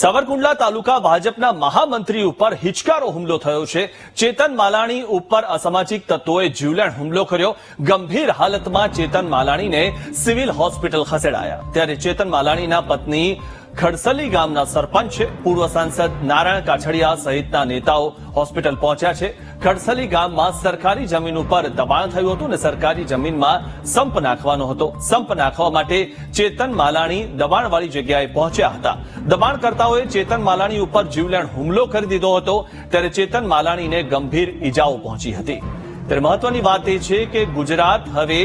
સાવરકુંડલા તાલુકા ભાજપના મહામંત્રી ઉપર હિચકારો હુમલો થયો છે. ચેતન માલાણી ઉપર અસામાજિક તત્વોએ જીવલેણ હુમલો કર્યો. ગંભીર હાલતમાં ચેતન માલાણીને સિવિલ હોસ્પિટલ ખસેડાયા. ત્યારે ચેતન માલાણીના પત્ની ખડસલી ગામના સરપંચ પૂર્વ સાંસદ નારાયણ કાછડિયા સહિતના નેતાઓ હોસ્પિટલ પહોંચ્યા છે. ખડસલી ગામમાં સરકારી જમીન ઉપર દબાણ થયું હતું અને સરકારી જમીનમાં સંપ નાખવાનો હતો. સંપ નાખવા માટે ચેતન માલાણી દબાણવાળી જગ્યાએ પહોંચ્યા હતા. દબાણકર્તાઓએ ચેતન માલાણી ઉપર જીવલેણ હુમલો કરી દીધો હતો. ત્યારે ચેતન માલાણીને ગંભીર ઈજાઓ પહોંચી હતી. ત્યારે મહત્વની વાત એ છે કે ગુજરાત હવે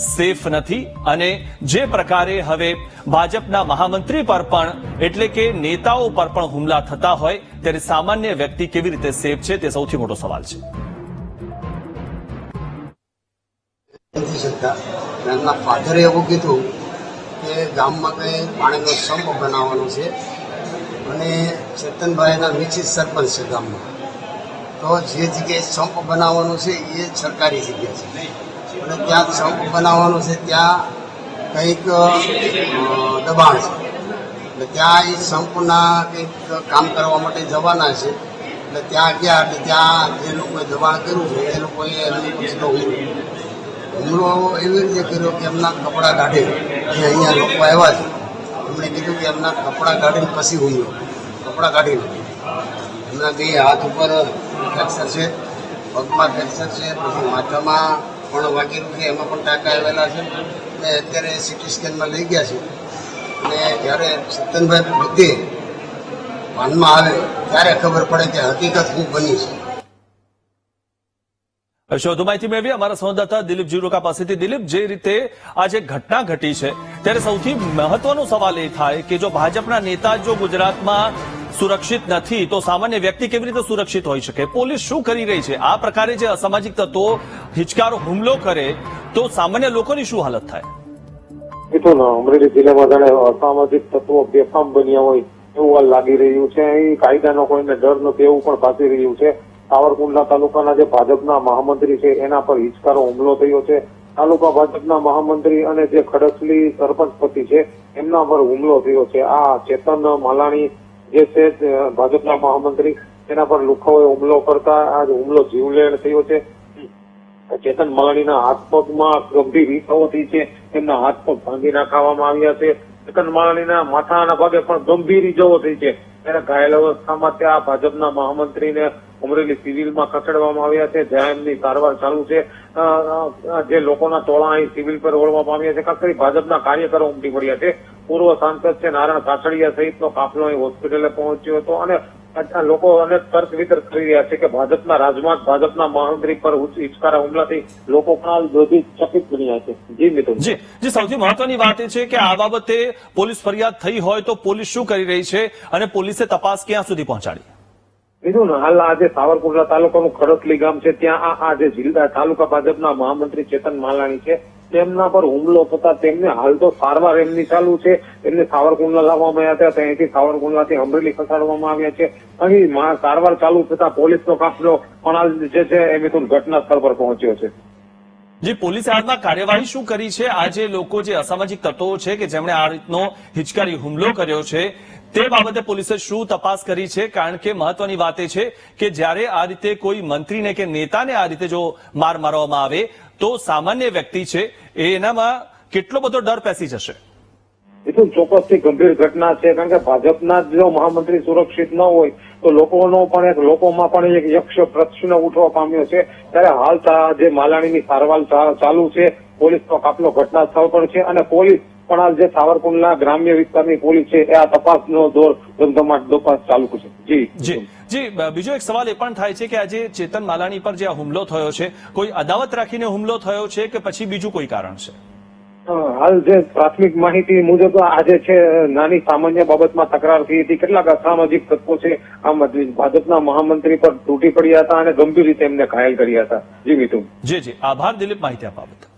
સેફ નથી અને જે પ્રકારે હવે ભાજપના મહામંત્રી પર પણ, એટલે કે નેતાઓ પર પણ હુમલા થતા હોય, ત્યારે સામાન્ય વ્યક્તિ કેવી રીતે સેફ છે તે સૌથી મોટો સવાલ છે. એમના ફાધરે એવું કીધું કે ગામમાં કંઈ પાણીનો સંપ બનાવવાનો છે અને ચેતનભાઈના નિશ્ચિત સરપંચ છે ગામમાં. તો જે જગ્યાએ સંપ બનાવવાનો છે એ સરકારી જગ્યા છે. અને ત્યાં સંપ બનાવવાનું છે, ત્યાં કંઈક દબાણ છે. એટલે ત્યાં એ સંપના કંઈક કામ કરવા માટે જવાના છે. એટલે ત્યાં ગયા એટલે ત્યાં જે લોકોએ દબાણ કર્યું છે, એ લોકોએ એમની હુમલો એવી રીતે કર્યો કે એમના કપડાં કાઢે જે અહીંયા લોકો આવ્યા છે, એમણે કીધું કે એમના કપડાં કાઢીને પછી હુમલો. કપડાં કાઢીને એમના બે હાથ ઉપર ફ્રેક્ચર છે, પગમાં ફ્રેક્ચર છે, પછી માથામાં પણ વાગેલું છે એમાં પણ ટાંકા આવેલા છે. ને અત્યારે સિટી સ્કેનમાં લઈ ગયા છે. અને જ્યારે સત્તનભાઈ બુદ્ધિ ભાનમાં આવે, ત્યારે ખબર પડે કે હકીકત શું બની છે. વધુ માહિતી મેળવી અમારા સંવાદદાતા દિલીપ જીરોકા પાસેથી. દિલીપ, જે રીતે આ જે ઘટના ઘટી છે, ત્યારે સૌથી મહત્વનો સવાલ એ થાય કે જો ભાજપના નેતા જો ગુજરાતમાં સુરક્ષિત નથી, તો સામાન્ય વ્યક્તિ કેવી રીતે સુરક્ષિત હોઈ શકે? પોલીસ શું કરી રહી છે? આ પ્રકારે જે અસામાજિક તત્વો હિચકારો હુમલો કરે, તો સામાન્ય લોકોની શું હાલત થાય? મિથુન અમરેલી જિલ્લામાં જાણે અસામાજિક તત્વો બેફામ બન્યા હોય એવું લાગી રહ્યું છે. અહીં કાયદાનો કોઈને ડર નથી એવું પણ ભાસી રહ્યું છે. સાવરકુંડલા તાલુકાના જે ભાજપના મહામંત્રી છે, એના પર હિચકારો હુમલો થયો છે. તાલુકા ભાજપના મહામંત્રી અને જે ખડસલી સરપંચ પતિ છે, એમના પર હુમલો થયો છે. આ ચેતન માલાણી જે છે ભાજપના મહામંત્રી. તેના પર લુખાઓએ હુમલો કરતા, આ હુમલો જીવલેણ થયો છે. ચેતન માલાણીના હાથ પગમાં ગંભીર ઈજાઓ છે. તેમના હાથ પગ ભાંગી નાખવામાં આવ્યા છે. ચેતન માલાણીના માથાના ભાગે પણ ગંભીર ઈજાઓ થઈ છે. ત્યારે ઘાયલ અવસ્થામાં ત્યાં ભાજપના મહામંત્રીને અમરેલી સિવિલમાં ખસેડવામાં આવ્યા છે, જ્યાં એમની સારવાર ચાલુ છે. જે લોકોના ટોળા અહીં સિવિલ પર ઓળવામાં આવ્યા છે. ખાસ કરી ભાજપના કાર્યકરો ઉમટી પડ્યા છે. પૂર્વ સાંસદ છે નારાયણ કાછડિયા સહિતનો કાફલો અહીં હોસ્પિટલે પહોંચ્યો હતો અને લોકો અનેક તર્ક વિતર્ક કરી રહ્યા છે કે ભાજપના રાજમાર્ગ ભાજપના મહામંત્રી પર હિચકારા હુમલાથી લોકો પણ દોધી ચકિત બન્યા છે. જી મિત્રો જી જી સૌથી મહત્વની વાત એ છે કે આ બાબતે પોલીસ ફરિયાદ થઈ હોય તો પોલીસ શું કરી રહી છે અને પોલીસે તપાસ ક્યાં સુધી પહોંચાડી? બીજું હાલ આજે સાવરકુંડલા તાલુકાનું ખડકલી ગામ છે ત્યાં આ આજે જિલ્લા તાલુકા ભાજપના મહામંત્રી ચેતન માલાણી છે. તેમના પર હુમલો થતા તેમને હાલ તો સારવાર એમની ચાલુ છે. એમને સાવરકુંડલા લાવવામાં આવ્યા હતા. ત્યાંથી સાવરકુંડલાથી અમરેલી ખસેડવામાં આવ્યા છે. અહીં સારવાર ચાલુ થતા પોલીસનો કાફલો પણ જે છે એ મિથુન ઘટના સ્થળ પર પહોંચ્યો છે. જે, પોલીસે હાલમાં કાર્યવાહી શું કરી છે? આ જે લોકો જે અસામાજિક તત્વો છે કે જેમણે આ રીતનો હિચકારી હુમલો કર્યો છે તે બાબતે પોલીસે શું તપાસ કરી છે? કારણ કે મહત્વની વાત એ છે કે જ્યારે આ રીતે કોઈ મંત્રીને કે નેતાને આ રીતે જો માર મારવામાં આવે, તો સામાન્ય વ્યક્તિ છે, એ એનામાં કેટલો બધો ડર પેસી જશે? મિથુન ચોક્કસથી ગંભીર ઘટના છે, કારણ કે ભાજપના જો મહામંત્રી સુરક્ષિત ન હોય, તો લોકોનો પણ એક, લોકોમાં પણ એક યક્ષ પ્રશ્ન ઉઠવા પામ્યો છે. ત્યારે હાલ જે માલાણીની સારવાર ચાલુ છે પોલીસનો કાફલો ઘટના સ્થળ પર છે અને પોલીસ પણ હાલ જે સાવરકુંડલા ગ્રામ્ય વિસ્તારની પોલીસ છે એ આ તપાસનો દોર ધમધમાટ તપાસ ચાલુ છે. જી. જી. જી બીજો એક સવાલ એ પણ થાય છે કે આજે ચેતન માલાણી પર જે આ હુમલો થયો છે કોઈ અદાવત રાખીને હુમલો થયો છે કે પછી બીજું કોઈ કારણ છે? હાલ જે પ્રાથમિક માહિતી મુજબ આજે છે નાની સામાન્ય બાબતમાં તકરાર થઈ હતી. કેટલાક અસામાજિક તત્વો છે આમ ભાજપના મહામંત્રી પર તૂટી પડ્યા હતા અને ગંભીર રીતે એમને ઘાયલ કર્યા હતા. જી મિથુન. જી જી. આભાર દિલીપ માહિતી આપવા બદલ.